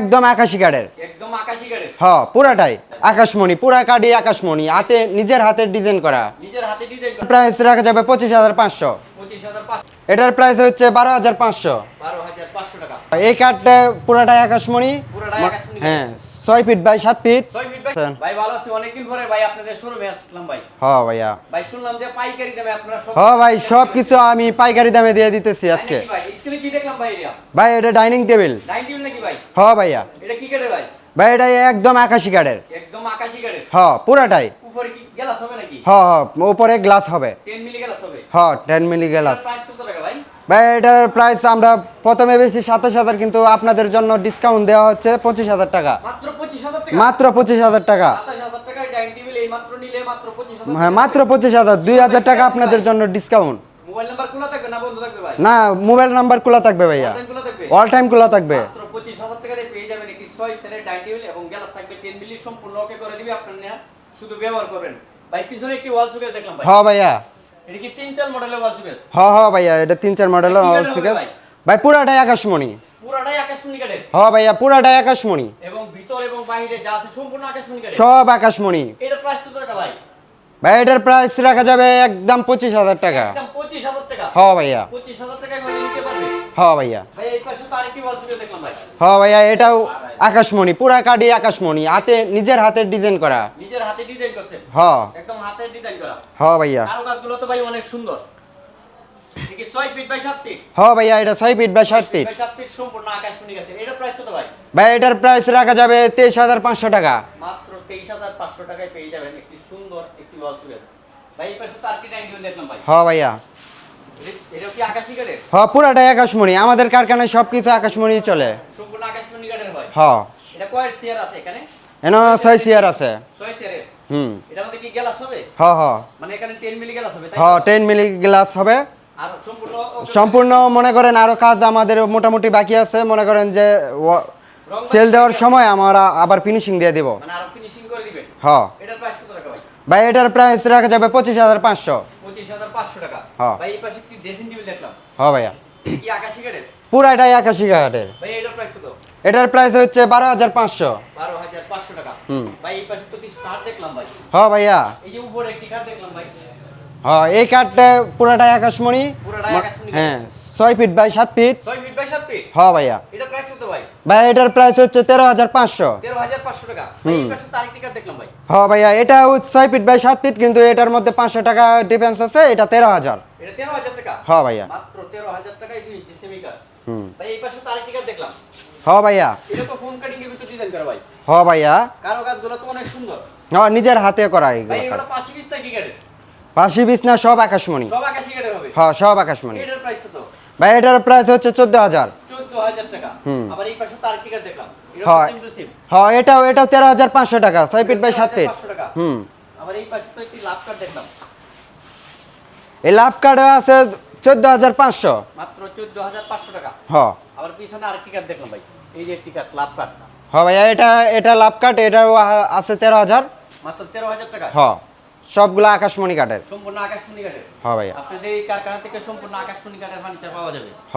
একদম আকাশি কাঠের। একদম আকাশি কাঠের? হ্যাঁ পুরাটাই। আকাশমণি পুরা কাঠি আকাশমণি। হাতে নিজের হাতে ডিজাইন করা। নিজের হাতে ডিজাইন করা। প্রাইস রাখা যাবে পঁচিশ হাজার পাঁচশো। এটার প্রাইস হচ্ছে বারো হাজার পাঁচশো। টাকা। এই কাঠটা পুরাটাই আকাশমণি। পুরাটাই আকাশমণি হ্যাঁ ছয় ফিট বাই সাত ফিট ফিট ভাই ভালো আছি। অনেকদিন পরে ভাই আপনাদের শোরুমে আসলাম ভাই। হ ভাইয়া। ভাই শুনলাম যে পাইকারি দামে আপনারা সব হ ভাই সব কিছু আমি পাইকারি দামে দিয়ে দিতেছি আজকে। ভাই? স্ক্রিনে কি দেখলাম ভাই এটা? ভাই এটা ডাইনিং টেবিল নাইনটি নাকি ভাই? হ ভাইয়া। এটা কি কাঠের ভাই? ভাই এটা একদম আকাশি কাঠের। একদম আকাশি কাঠের? হ পুরাটাই। উপরে কি গ্লাস হবে নাকি? হ হ উপরে গ্লাস হবে। 10 মিলি গ্লাস হবে? হ টেন মিলি গ্লাস প্রাইস কত টাকা ভাই? ভাই এটার প্রাইস আমরা প্রথমে বেশি সাতাশ হাজার কিন্তু আপনাদের জন্য ডিসকাউন্ট দেওয়া হচ্ছে পঁচিশ হাজার টাকা। মাত্র 25000 টাকা মাত্র পঁচিশ হাজার টাকা। 27000 টাকায় ডাইনিং টেবিল এই মাত্র নিলে মাত্র 25000 হ্যাঁ মাত্র পঁচিশ হাজার। দুই হাজার টাকা আপনাদের জন্য ডিসকাউন্ট না মোবাইল নাম্বার খোলা থাকবে ভাইয়া। অল টাইম খোলা থাকবে? মাত্র 25000 টাকা দিয়ে পেয়ে যাবেন একটি 6 সেটের ডাইনিং টেবিল এবং গ্লাস থাকবে 10 মিলি সম্পূর্ণ ওকে করে দিবে আপনার নেয়া। শুধু ব্যবহার করবেন। ভাই পিছনে একটি ওয়াল চুকে দেখলাম ভাই। হ ভাইয়া। এটা কি তিন চার মডেলের ওয়াল চুকে হ হ ভাইয়া এটা তিন চার? ভাই পুরাটাই আকাশমণি। পুরাটাই আকাশমণি কাঠের হ ভাইয়া পুরাটাই আকাশমণি। এবং ভিতর এবং বাইরে যা আছে সম্পূর্ণ আকাশমণি কাঠের সব আকাশমণি। এটা প্রাইস কত টাকা ভাই? ভাই এটার প্রাইস রাখা যাবে একদম পঁচিশ হাজার টাকা। একদম 25000 টাকা। হ ভাইয়া। 25000 টাকায় মানে নিতে পারবে? হ ভাইয়া। ভাই এই পাশে তো আরেকটি ওয়াল দেখলাম ভাই। হ ভাইয়া এটাও আকাশমণি পুরা কাঠি আকাশমণি। হাতে নিজের হাতে ডিজাইন করা। নিজের হাতে ডিজাইন করছেন হ। একদম হাতে ডিজাইন করা। হ ভাইয়া। কারও কাজগুলো তো ভাই অনেক সুন্দর। ঠিক আছে 6 ফিট বাই 7 ফিট হ ভাইয়া এটা ছয় ফিট বাই সাত ফিট বাই 7 ফিট সম্পূর্ণ আকাশমণি গেছে। এটা প্রাইস কত ভাই? এটার প্রাইস রাখা যাবে তেইশ হাজার পাঁচশো টাকা। মাত্র 23500 টাকায় পেয়ে যাবেন একটি সুন্দর একটি ওয়াল চুকে ভাই এই পাশে তো আরেকটি দেখলাম ভাই। হ ভাইয়া। এটা- এটা কি আকাশি কাঠের হ পুরাটাই আকাশমণি। আমাদের কারখানায় সব কিছু আকাশমণি চলে। সম্পূর্ণ আকাশমণি কাঠের হয়। হ। এটা কয়েক চেয়ার আছে এখানে? এন ছয় চেয়ার আছে। ছয় হুম। এটার মধ্যে কি গ্লাস হবে? হ হ। মানে এখানে 10 মিলি গ্লাস হবে তাই হ তো? টেন মিলি গ্লাস হবে। সম্পূর্ণ মনে করেন আরও কাজ আমাদের মোটামুটি বাকি আছে। মনে করেন যে সেল দেওয়ার সময় আমরা আবার ফিনিশিং দিয়ে দিব। আরও ফিনিশিং করে দিবেন? হ। এটার প্রাইস কত টাকা ভাই? এটার প্রাইস রাখা যাবে পঁচিশ হাজার পাঁচশো। পঁচিশ টাকা। হ্যাঁ। ভাই এই পাশে ড্রেসিং টেবিল দেখলাম। ভাইয়া। পুরাটাই আকাশি এটার প্রাইস হচ্ছে বারো হাজার পাঁচশো। ভাইয়া। এই যে উপরে একটি দেখলাম ভাই। হ এই কাঠটা পুরাটাই আকাশমণি। হ্যাঁ ছয় ফিট বাই সাত ফিট ছয় ফিট বাই সাত ফিট হ ভাইয়া। এটার প্রাইস কত ভাই? ভাই এটার প্রাইস হচ্ছে তেরো হাজার পাঁচশো। তেরো হাজার পাঁচশো টাকা। ভাই এই পাশে তো আরেকটি কাঠ দেখলাম ভাই। হ ভাইয়া এটা ছয় ফিট বাই সাত ফিট কিন্তু এটার মধ্যে পাঁচশো টাকা ডিফারেন্স আছে এটা তেরো হাজার। এটা তেরো হাজার টাকা? হ ভাইয়া। মাত্র তেরো হাজার টাকায় দুই ইঞ্চি সেমি কাঠ। হুম। ভাই এই পাশে তো আরেকটি কাঠ দেখলাম। হ ভাইয়া। এটা তো ফোন কাটিং এর ভিতর ডিজাইন করা ভাই। হ ভাইয়া। কারও কাজগুলো তো অনেক সুন্দর। হ নিজের হাতে করা ভাই এগুলো পাশি পিস নাকি কাঠের। পাশি বিছনা সব আকাশমণি। সব আকাশি কাঠের হবে। হ সব আকাশমণি। এটার প্রাইস কত? ভাই এটার প্রাইস হচ্ছে চোদ্দ হাজার। চোদ্দ হাজার টাকা। হুম। আবার এই পাশে তো আরেকটি দেখলাম। হয়। সেম টু সেম হ এটাও এটাও তেরো হাজার পাঁচশো টাকা ছয় ফিট বাই সাত ফিট টাকা। হুম। আবার এই পাশে তো একটি লাভ কার্ড দেখলাম। এই লাভ কার্ড আছে চোদ্দ হাজার পাঁচশো। মাত্র চোদ্দ হাজার পাঁচশো টাকা। হ আবার পিছনে আরেকটি কার্ড দেখলাম ভাই। এই যে একটি কার্ড লাভ কার্ড হ ভাইয়া এটা এটা লাভ কার্ড এটাও আছে তেরো হাজার। মাত্র তেরো হাজার টাকা। হ সবগুলো আকাশমণি কাঠের। সম্পূর্ণ আকাশমণি কাঠের? হ্যাঁ ভাইয়া। আপনাদের এই কারখানা থেকে সম্পূর্ণ আকাশমণি কাঠের ফার্নিচার পাওয়া যাবে? হ